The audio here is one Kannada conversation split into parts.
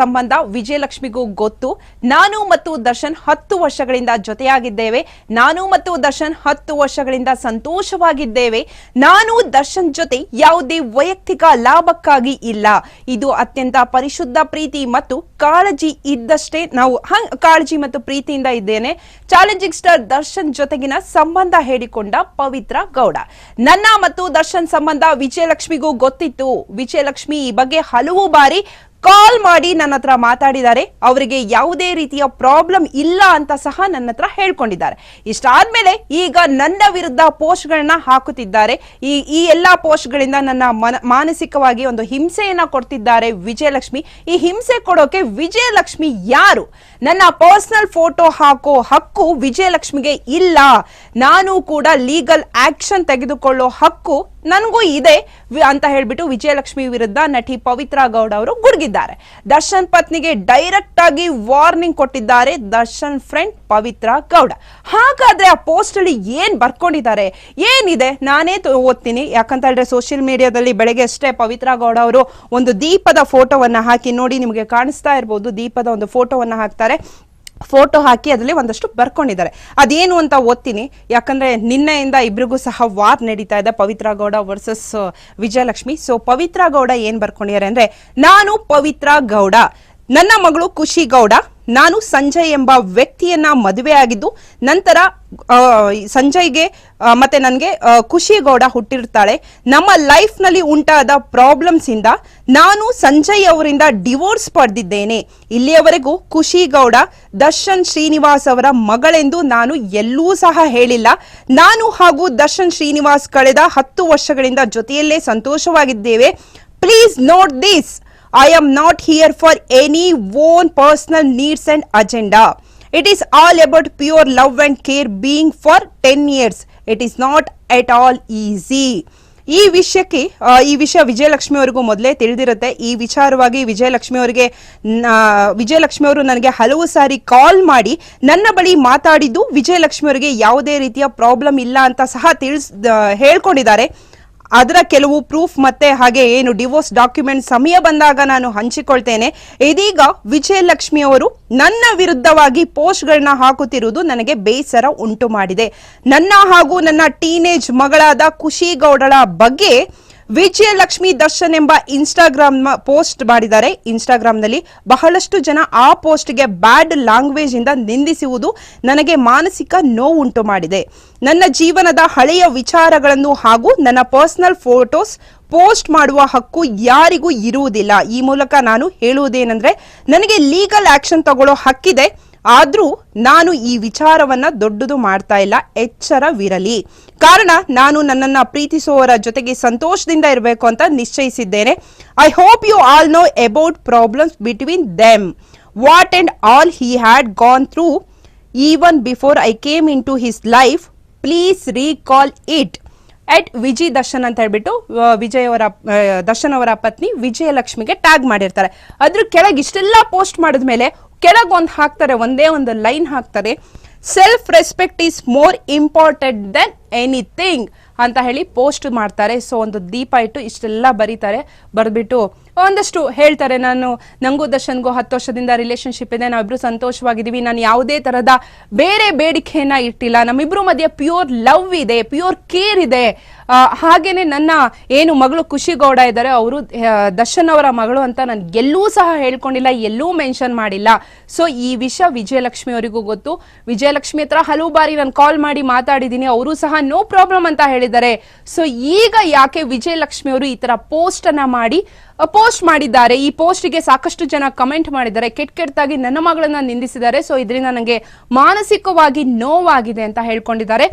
ಸಂಬಂಧ ವಿಜಯಲಕ್ಷ್ಮಿಗೂ ಗೊತ್ತು. ನಾನು ಮತ್ತು ದರ್ಶನ್ ಹತ್ತು ವರ್ಷಗಳಿಂದ ಜೊತೆಯಾಗಿದ್ದೇವೆ. ನಾನು ಮತ್ತು ದರ್ಶನ್ ಹತ್ತು ವರ್ಷಗಳಿಂದ ಸಂತೋಷವಾಗಿದ್ದೇವೆ. ನಾನು ದರ್ಶನ್ ಜೊತೆ ಯಾವುದೇ ವೈಯಕ್ತಿಕ ಲಾಭಕ್ಕಾಗಿ ಇಲ್ಲ. ಇದು ಅತ್ಯಂತ ಪರಿಶುದ್ಧ ಪ್ರೀತಿ ಮತ್ತು ಕಾಳಜಿ ಇದ್ದಷ್ಟೇ ನಾವು ಕಾಳಜಿ ಮತ್ತು ಪ್ರೀತಿಯಿಂದ ಇದ್ದೇನೆ. ಚಾಲೆಂಜಿಂಗ್ ಸ್ಟಾರ್ ದರ್ಶನ್ ಜೊತೆಗಿನ ಸಂಬಂಧ ಹೇಳಿಕೊಂಡ ಪವಿತ್ರ ಗೌಡ. ನನ್ನ ಮತ್ತು ದರ್ಶನ್ ಸಂಬಂಧ ವಿಜಯಲಕ್ಷ್ಮಿಗೂ ಗೊತ್ತಿತ್ತು. ವಿಜಯಲಕ್ಷ್ಮಿ ಈ ಬಗ್ಗೆ ಹಲವು ಬಾರಿ ಕಾಲ್ ಮಾಡಿ ನನ್ನ ಹತ್ರ ಮಾತಾಡಿದ್ದಾರೆ. ಅವರಿಗೆ ಯಾವುದೇ ರೀತಿಯ ಪ್ರಾಬ್ಲಮ್ ಇಲ್ಲ ಅಂತ ಸಹ ನನ್ನ ಹತ್ರ ಹೇಳ್ಕೊಂಡಿದ್ದಾರೆ. ಇಷ್ಟಾದ್ಮೇಲೆ ಈಗ ನನ್ನ ವಿರುದ್ಧ ಪೋಸ್ಟ್ಗಳನ್ನ ಹಾಕುತ್ತಿದ್ದಾರೆ. ಈ ಈ ಎಲ್ಲಾ ಪೋಸ್ಟ್ಗಳಿಂದ ನನ್ನ ಮನ- ಮಾನಸಿಕವಾಗಿ ಒಂದು ಹಿಂಸೆಯನ್ನ ಕೊಡ್ತಿದ್ದಾರೆ ವಿಜಯಲಕ್ಷ್ಮಿ. ಈ ಹಿಂಸೆ ಕೊಡೋಕೆ ವಿಜಯಲಕ್ಷ್ಮಿ ಯಾರು? ನನ್ನ ಪರ್ಸನಲ್ ಫೋಟೋ ಹಾಕೋ ಹಕ್ಕು ವಿಜಯಲಕ್ಷ್ಮಿಗೆ ಇಲ್ಲ. ನಾನು ಕೂಡ ಲೀಗಲ್ ಆಕ್ಷನ್ ತೆಗೆದುಕೊಳ್ಳೋ ಹಕ್ಕು ನನಗೂ ಇದೆ ಅಂತ ಹೇಳ್ಬಿಟ್ಟು ವಿಜಯಲಕ್ಷ್ಮಿ ವಿರುದ್ಧ ನಟಿ ಪವಿತ್ರ ಗೌಡ ಅವರು ಗುಡುಗಿದ್ದಾರೆ. ದರ್ಶನ್ ಪತ್ನಿಗೆ ಡೈರೆಕ್ಟ್ ಆಗಿ ವಾರ್ನಿಂಗ್ ಕೊಟ್ಟಿದ್ದಾರೆ ದರ್ಶನ್ ಫ್ರೆಂಡ್ ಪವಿತ್ರ ಗೌಡ. ಹಾಗಾದ್ರೆ ಆ ಪೋಸ್ಟ್ ಅಲ್ಲಿ ಏನ್ ಬರ್ಕೊಂಡಿದ್ದಾರೆ? ಏನಿದೆ? ನಾನೇ ಓದ್ತೀನಿ. ಯಾಕಂತ ಹೇಳಿದ್ರೆ ಸೋಷಿಯಲ್ ಮೀಡಿಯಾದಲ್ಲಿ ಬೆಳಗ್ಗೆ ಅಷ್ಟೇ ಪವಿತ್ರ ಗೌಡ ಅವರು ಒಂದು ದೀಪದ ಫೋಟೋವನ್ನ ಹಾಕಿ ನೋಡಿ ನಿಮಗೆ ಕಾಣಿಸ್ತಾ ಇರ್ಬೋದು. ದೀಪದ ಒಂದು ಫೋಟೋವನ್ನ ಹಾಕ್ತಾರೆ. ಫೋಟೋ ಹಾಕಿ ಅದರಲ್ಲಿ ಒಂದಷ್ಟು ಬರ್ಕೊಂಡಿದ್ದಾರೆ. ಅದೇನು ಅಂತ ಓದ್ತೀನಿ. ಯಾಕಂದ್ರೆ ನಿನ್ನೆಯಿಂದ ಇಬ್ರಿಗೂ ಸಹ ವಾರ್ ನಡೀತಾ ಇದೆ. ಪವಿತ್ರ ಗೌಡ ವರ್ಸಸ್ ವಿಜಯಲಕ್ಷ್ಮಿ. ಸೊ ಪವಿತ್ರ ಗೌಡ ಏನ್ ಬರ್ಕೊಂಡಿದ್ದಾರೆ ಅಂದ್ರೆ, ನಾನು ಪವಿತ್ರ ಗೌಡ. ನನ್ನ ಮಗಳು ಖುಷಿ ಗೌಡ. ನಾನು ಸಂಜಯ್ ಎಂಬ ವ್ಯಕ್ತಿಯನ್ನ ಮದುವೆ ಆಗಿದ್ದು ನಂತರ ಸಂಜಯ್ಗೆ ಮತ್ತೆ ನನಗೆ ಖುಷಿ ಗೌಡ ಹುಟ್ಟಿರ್ತಾಳೆ. ನಮ್ಮ ಲೈಫ್ನಲ್ಲಿ ಉಂಟಾದ ಪ್ರಾಬ್ಲಮ್ಸ್ ಇಂದ ನಾನು ಸಂಜಯ್ ಅವರಿಂದ ಡಿವೋರ್ಸ್ ಪಡೆದಿದ್ದೇನೆ. ಇಲ್ಲಿಯವರೆಗೂ ಖುಷಿ ಗೌಡ ದರ್ಶನ್ ಶ್ರೀನಿವಾಸ್ ಅವರ ಮಗಳೆಂದು ನಾನು ಎಲ್ಲೂ ಸಹ ಹೇಳಿಲ್ಲ. ನಾನು ಹಾಗೂ ದರ್ಶನ್ ಶ್ರೀನಿವಾಸ್ ಕಳೆದ ಹತ್ತು ವರ್ಷಗಳಿಂದ ಜೊತೆಯಲ್ಲೇ ಸಂತೋಷವಾಗಿದ್ದೇವೆ. Please note this I am not here for any own personal needs and agenda. It is all about pure love and care being for 10 years. It is not at all easy. ಈ ವಿಷಯಕ್ಕೆ ಈ ವಿಷಯ ವಿಜಯಲಕ್ಷ್ಮಿ ಅವರಿಗೂ ಮೊದಲೇ ತಿಳಿದಿರುತ್ತೆ ಈ ವಿಚಾರವಾಗಿ ವಿಜಯಲಕ್ಷ್ಮಿ ಅವರಿಗೆ ವಿಜಯಲಕ್ಷ್ಮಿ ಅವರು ನನಗೆ ಹಲವು ಸಾರಿ ಕಾಲ್ ಮಾಡಿ ನನ್ನ ಬಳಿ ಮಾತಾಡಿದ್ದು ವಿಜಯಲಕ್ಷ್ಮಿ ಅವರಿಗೆ ಯಾವುದೇ ರೀತಿಯ ಪ್ರಾಬ್ಲಮ್ ಇಲ್ಲ ಅಂತ ಸಹ ತಿಳಿಸ್ ಹೇಳ್ಕೊಂಡಿದ್ದಾರೆ ಅದರ ಕೆಲವು ಪ್ರೂಫ್ ಮತ್ತೆ ಹಾಗೆ ಏನು ಡಿವೋರ್ಸ್ ಡಾಕ್ಯುಮೆಂಟ್ ಸಮಯ ಬಂದಾಗ ನಾನು ಹಂಚಿಕೊಳ್ತೇನೆ. ಇದೀಗ ವಿಜಯಲಕ್ಷ್ಮಿ ಅವರು ನನ್ನ ವಿರುದ್ಧವಾಗಿ ಪೋಸ್ಟ್ಗಳನ್ನ ಹಾಕುತ್ತಿರುವುದು ನನಗೆ ಬೇಸರ ಉಂಟು ಮಾಡಿದೆ. ನನ್ನ ಹಾಗೂ ನನ್ನ ಟೀನೇಜ್ ಮಗಳಾದ ಖುಷಿ ಗೌಡಳ ಬಗ್ಗೆ ವಿಜಯಲಕ್ಷ್ಮಿ ದರ್ಶನ್ ಎಂಬ ಇನ್ಸ್ಟಾಗ್ರಾಮ್ ಪೋಸ್ಟ್ ಮಾಡಿದ್ದಾರೆ. ಇನ್ಸ್ಟಾಗ್ರಾಮ್ನಲ್ಲಿ ಬಹಳಷ್ಟು ಜನ ಆ ಪೋಸ್ಟ್ಗೆ ಬ್ಯಾಡ್ ಲ್ಯಾಂಗ್ವೇಜ್ ಇಂದ ನಿಂದಿಸುವುದು ನನಗೆ ಮಾನಸಿಕ ನೋವುಂಟು ಮಾಡಿದೆ. ನನ್ನ ಜೀವನದ ಹಳೆಯ ವಿಚಾರಗಳನ್ನು ಹಾಗೂ ನನ್ನ ಪರ್ಸನಲ್ ಫೋಟೋಸ್ ಪೋಸ್ಟ್ ಮಾಡುವ ಹಕ್ಕು ಯಾರಿಗೂ ಇರುವುದಿಲ್ಲ. ಈ ಮೂಲಕ ನಾನು ಹೇಳುವುದೇನೆಂದ್ರೆ, ನನಗೆ ಲೀಗಲ್ ಆಕ್ಷನ್ ತಗೊಳ್ಳೋ ಹಕ್ಕಿದೆ. ಆದ್ರೂ ನಾನು ಈ ವಿಚಾರವನ್ನ ದೊಡ್ಡದು ಮಾಡ್ತಾ ಇಲ್ಲ, ಎಚ್ಚರವಿರಲಿ. ಕಾರಣ, ನಾನು ನನ್ನನ್ನ ಪ್ರೀತಿಸುವವರ ಜೊತೆಗೆ ಸಂತೋಷದಿಂದ ಇರಬೇಕು ಅಂತ ನಿಶ್ಚಯಿಸಿದ್ದೇನೆ. I hope you all know about problems between them what and all he had gone through even before I came into his life please recall it at Vijay Darshan ಅಂತ ಹೇಳ್ಬಿಟ್ಟು ವಿಜಯ್ ಅವರ ದರ್ಶನ್ ಅವರ ಪತ್ನಿ ವಿಜಯಲಕ್ಷ್ಮಿಗೆ ಟ್ಯಾಗ್ ಮಾಡಿರ್ತಾರೆ. ಅದ್ರ ಕೆಳಗೆ ಇಷ್ಟೆಲ್ಲ ಪೋಸ್ಟ್ ಮಾಡಿದ್ಮೇಲೆ ಕೆಳಗೆ ಒಂದು ಹಾಕ್ತಾರೆ, ಒಂದೇ ಒಂದು ಲೈನ್ ಹಾಕ್ತಾರೆ self respect is more important than anything ಅಂತ ಹೇಳಿ ಪೋಸ್ಟ್ ಮಾಡ್ತಾರೆ. ಸೊ ಒಂದು ದೀಪ ಇಟ್ಟು ಇಷ್ಟೆಲ್ಲ ಬರೀತಾರೆ. ಬರೆದ್ಬಿಟ್ಟು ಒಂದಷ್ಟು ಹೇಳ್ತಾರೆ, ನಾನು ನಂಗೂ ದರ್ಶನ್ಗೂ ಹತ್ತು ವರ್ಷದಿಂದ ರಿಲೇಶನ್ಶಿಪ್ ಇದೆ, ನಾವಿಬ್ರು ಸಂತೋಷವಾಗಿದ್ದೀವಿ. ನಾನು ಯಾವುದೇ ಥರದ ಬೇರೆ ಬೇಡಿಕೆಯನ್ನ ಇಟ್ಟಿಲ್ಲ. ನಮ್ಮಿಬ್ರು ಮಧ್ಯೆ ಪ್ಯೂರ್ ಲವ್ ಇದೆ ಪ್ಯೂರ್ ಕೇರ್ ಇದೆ ಹಾಗೇನೆ ನನ್ನ ಏನು ಮಗಳು ಖುಷಿ ಗೌಡ ಇದ್ದಾರೆ, ಅವರು ದರ್ಶನ್ ಅವರ ಮಗಳು ಅಂತ ನಾನು ಎಲ್ಲೂ ಸಹ ಹೇಳ್ಕೊಂಡಿಲ್ಲ, ಎಲ್ಲೂ ಮೆನ್ಷನ್ ಮಾಡಿಲ್ಲ. ಸೊ ಈ ವಿಷಯ ವಿಜಯಲಕ್ಷ್ಮಿ ಅವರಿಗೂ ಗೊತ್ತು. ವಿಜಯಲಕ್ಷ್ಮಿ ಹತ್ರ ಹಲವು ಬಾರಿ ನಾನು ಕಾಲ್ ಮಾಡಿ ಮಾತಾಡಿದ್ದೀನಿ, ಅವರು ಸಹ ನೋ ಪ್ರಾಬ್ಲಮ್ ಅಂತ ಹೇಳಿದ್ದಾರೆ. ಸೊ ಈಗ ಯಾಕೆ ವಿಜಯಲಕ್ಷ್ಮಿ ಅವರು ಈ ತರ ಪೋಸ್ಟ್ ಅನ್ನ ಮಾಡಿ ಪೋಸ್ಟ್ ಮಾಡಿದ್ದಾರೆ? ಈ ಪೋಸ್ಟ್ಗೆ ಸಾಕಷ್ಟು ಜನ ಕಮೆಂಟ್ ಮಾಡಿದ್ದಾರೆ, ಕೆಟ್ಟ ಕೆಟ್ಟದಾಗಿ ನನ್ನ ಮಗಳನ್ನ ನಿಂದಿಸಿದ್ದಾರೆ. ಸೊ ಇದರಿಂದ ನನಗೆ ಮಾನಸಿಕವಾಗಿ ನೋವಾಗಿದೆ ಅಂತ ಹೇಳ್ಕೊಂಡಿದ್ದಾರೆ.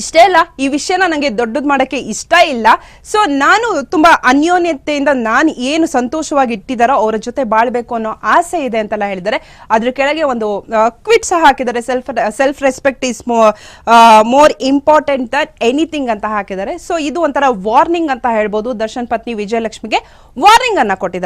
ಇಷ್ಟೇ ಅಲ್ಲ, ಈ ವಿಷಯನ ನನಗೆ ದೊಡ್ಡದು ಮಾಡೋಕ್ಕೆ ಇಷ್ಟ ಇಲ್ಲ. ಸೊ ನಾನು ತುಂಬ ಅನ್ಯೋನ್ಯತೆಯಿಂದ ನಾನು ಏನು ಸಂತೋಷವಾಗಿ ಇಟ್ಟಿದ್ದಾರೋ ಅವರ ಜೊತೆ ಬಾಳ್ಬೇಕು ಅನ್ನೋ ಆಸೆ ಇದೆ ಅಂತೆಲ್ಲ ಹೇಳಿದ್ದಾರೆ. ಅದ್ರ ಕೆಳಗೆ ಒಂದು ಕ್ವಿಟ್ ಸಹ ಹಾಕಿದ್ದಾರೆ. Self self respect is more important than anything ಅಂತ ಹಾಕಿದ್ದಾರೆ. ಸೊ ಇದು ಒಂಥರ ವಾರ್ನಿಂಗ್ ಅಂತ ಹೇಳ್ಬೋದು. ದರ್ಶನ್ ಪತ್ನಿ ವಿಜಯಲಕ್ಷ್ಮಿಗೆ ವಾರ್ನಿಂಗ್ ಅನ್ನ ಕೊಟ್ಟಿದ್ದಾರೆ.